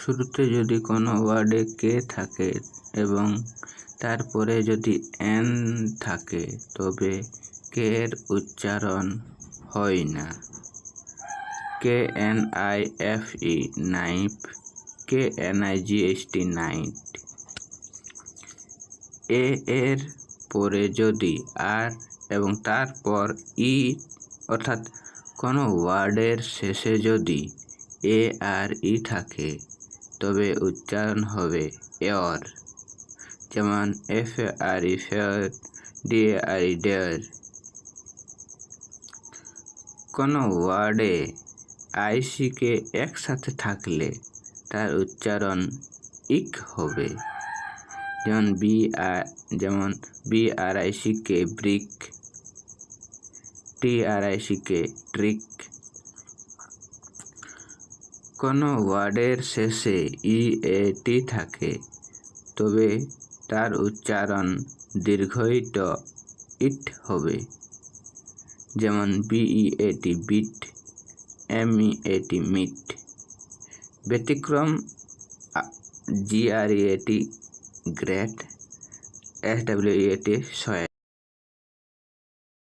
শুরুতে যদি কোনো ওয়ার্ডে কে থাকে এবং তারপরে যদি এন থাকে, তবে কে এর উচ্চারণ হয় না। K N I F E knife, K N I G H T knight. A এর পরে যদি আর এবং তারপর ই, অর্থাৎ কোনো ওয়ার্ডের শেষে যদি এ আর ই থাকে তবে উচ্চারণ হবে এর, যেমন F A R E fare D A R E dare কোনো ওয়ার্ডে আইসিকে একসাথে থাকলে তার উচ্চারণ ইক হবে। যেমন বি আর যেমন B R I C K, brick, T R I C K, trick. কোনো ওয়ার্ডের শেষে ই এ টি থাকে, তবে তার উচ্চারণ দীর্ঘইট ইট হবে, যেমন বিই এটি বিট এম ই এটি মিট, ব্যতিক্রম জি আর এটি গ্রেট এস ডাব্লিউ এটি সহায়ক